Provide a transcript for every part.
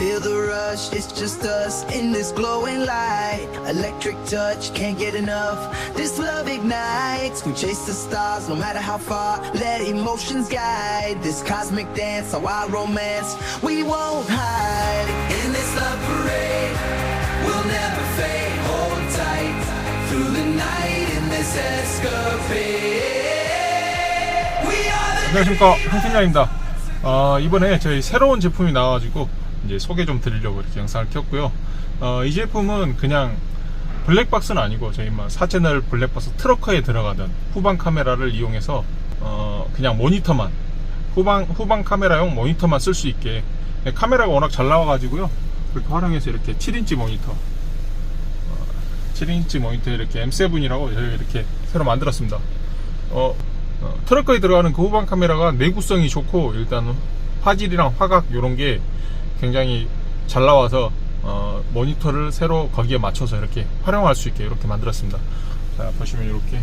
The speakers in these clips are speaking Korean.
Feel the rush, it's just us in this glowing light. Electric touch, can't get enough. This love ignites. We chase the stars, no matter how far. Let emotions guide this cosmic dance, our wild romance. We won't hide in this love parade. We'll never fade. Hold tight through the night in this escapade. We are the 안녕하십니까 황팀장입니다 어, 이번에 저희 새로운 제품이 나와가지고 이제 소개 좀 드리려고 이렇게 영상을 켰고요 어, 이 제품은 그냥 블랙박스는 아니고 저희 뭐 4채널 블랙박스 트러커에 들어가던 후방 카메라를 이용해서 어, 그냥 모니터만 후방 후방 카메라용 모니터만 쓸 수 있게 카메라가 워낙 잘 나와가지고요 그렇게 활용해서 이렇게 7인치 모니터 7인치 모니터 이렇게 M7이라고 이렇게 새로 만들었습니다. 어, 어, 트럭커에 들어가는 그 후방 카메라가 내구성이 좋고 일단 화질이랑 화각 이런 게 굉장히 잘 나와서 어, 모니터를 새로 거기에 맞춰서 이렇게 활용할 수 있게 이렇게 만들었습니다. 자 보시면 이렇게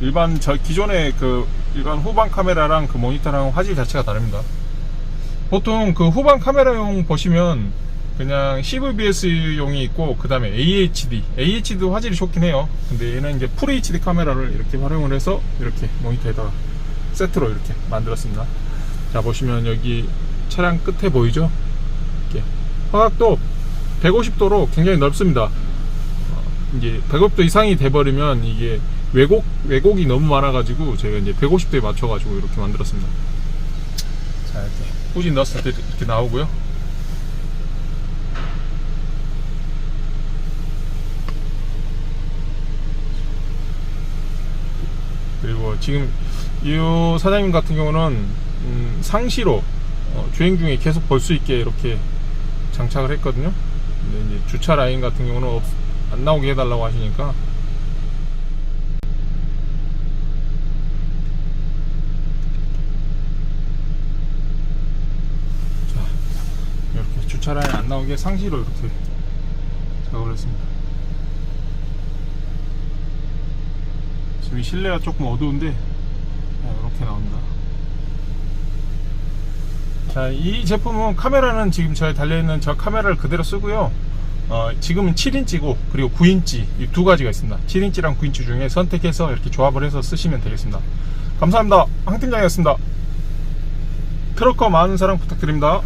일반 저 기존의 그 일반 후방 카메라랑 그 모니터랑 화질 자체가 다릅니다. 보통 그 후방 카메라용 보시면 그냥 CVBS용이 있고 그 다음에 AHD AHD도 화질이 좋긴 해요 근데 얘는 이제 풀 HD 카메라를 이렇게 활용을 해서 이렇게 모니터에다가 세트로 이렇게 만들었습니다. 자 보시면 여기 차량 끝에 보이죠? 이렇게. 화각도 150도로 굉장히 넓습니다. 어, 이제 150도 이상이 돼버리면 이게 왜곡 왜곡이 너무 많아가지고 제가 이제 150도에 맞춰가지고 이렇게 만들었습니다. 자 이렇게 후진 넣었을 때 이렇게 나오고요 그리고 지금 이 사장님 같은 경우는 음, 상시로 어, 주행 중에 계속 볼 수 있게 이렇게 장착을 했거든요 근데 이제 주차 라인 같은 경우는 없- 안 나오게 해달라고 하시니까 자, 이렇게 주차 라인 안 나오게 상시로 이렇게 작업을 했습니다. 지금 실내가 조금 어두운데 자, 이렇게 나온다. 자, 이 제품은 카메라는 지금 저희 달려있는 저 카메라를 그대로 쓰고요. 어, 지금은 7인치고 그리고 9인치 이 두 가지가 있습니다. 7인치랑 9인치 중에 선택해서 이렇게 조합을 해서 쓰시면 되겠습니다. 감사합니다. 황팀장이었습니다. 트럭커 많은 사랑 부탁드립니다.